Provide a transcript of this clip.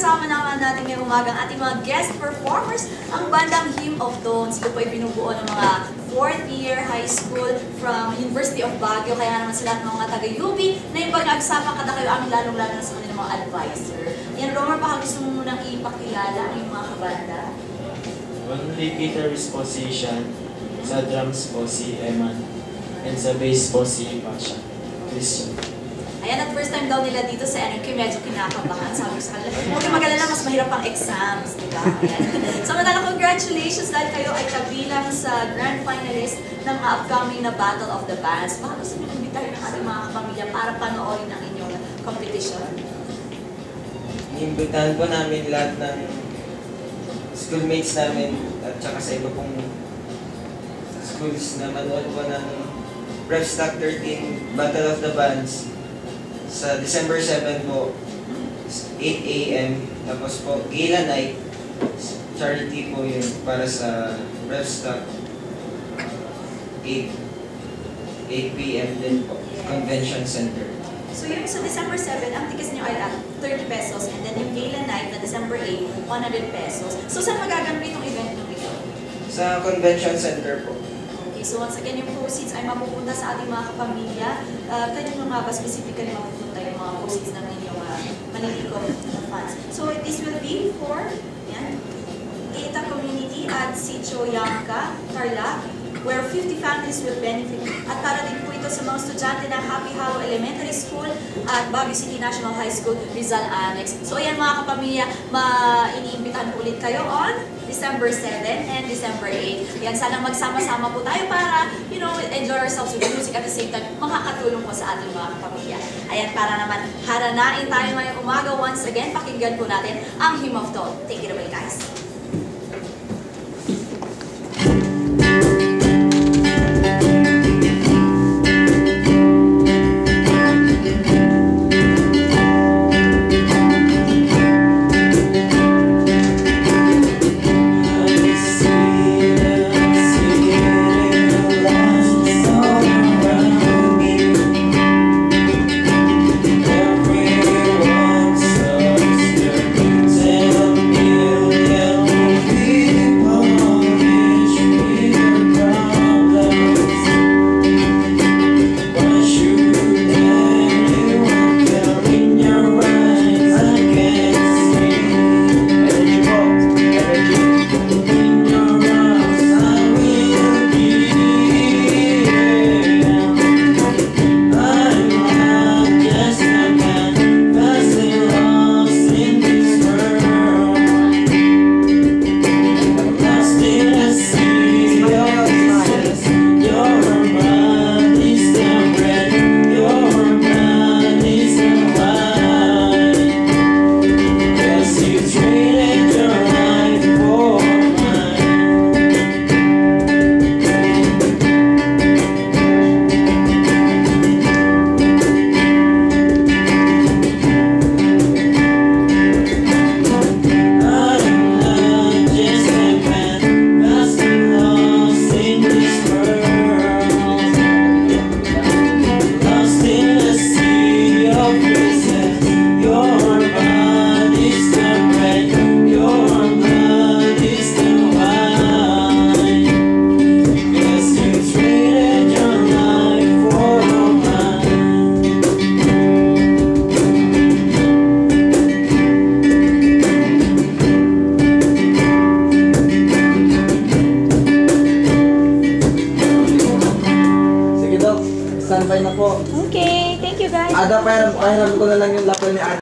kasama naman natin ngayong umagang ating mga guest performers, ang bandang Hymn of Tones. Ito po ay binubuo ng mga fourth year high school from University of Baguio. Kaya naman sila at mga taga-UB na yung pag-agsapan kada kayo ang lalong-lalo na sa kanilang mga advisor. Yan, Romer, baka gusto mo munang ipakilala ang mga kabanda. Only guitarist po si Sean, sa drums po si Eman, and sa bass po si Pasha. Christian. Ayan, at first time daw nila dito sa NQ, medyo kinakabahan. Sabi ko sa kanila, huwag kang magalala, mas mahirap ang exams, di ba? Ayan. Samantala, congratulations dahil kayo ay kabilang sa grand finalist ng upcoming na Battle of the Bands. Baka gusto nyo imbitahin ng ating mga kapamilya para panoorin ang inyong competition. Inimbitahan po namin lahat ng schoolmates namin at saka sa iba pong schools na manood po ng Rep Stock 13 Battle of the Bands sa December 7 po 8 a.m. Tapos po Gala Night charity po yun para sa Rep Stock 8 8 p.m. din po Convention Center. So yung sa December 7, ang tickets nyo ay at 30 pesos and then yung gala night na December 8, 100 pesos. So saan magaganap itong event nyo ito? Sa Convention Center po. Okay, so once again, yung proceeds ay mapupunta sa ating mga kapamilya. Uh, kanino nga ba specifically mapupunta yung mga proceeds ng inyong uh, manilikom funds? So this will be for yan, Kita Community at Sitio Yangka, Tarlac, where 50 families will benefit. At para din po ito sa mga estudyante ng Happy Hollow Elementary School at Baguio City National High School, Rizal Annex. So ayan mga kapamilya, ma-iniimbitahan ulit kayo on December 7 and December 8. Yan, sana magsama-sama po tayo para, you know, enjoy ourselves with music at the same time, makakatulong po sa ating mga kapamilya. Ayan, para naman haranain tayo ngayong umaga once again, pakinggan po natin ang Hymn of Toll. Take it away, guys. Standby na po. Okay, thank you guys. Ada, pahiram, pahiram ko na lang yung lapel ni Ate.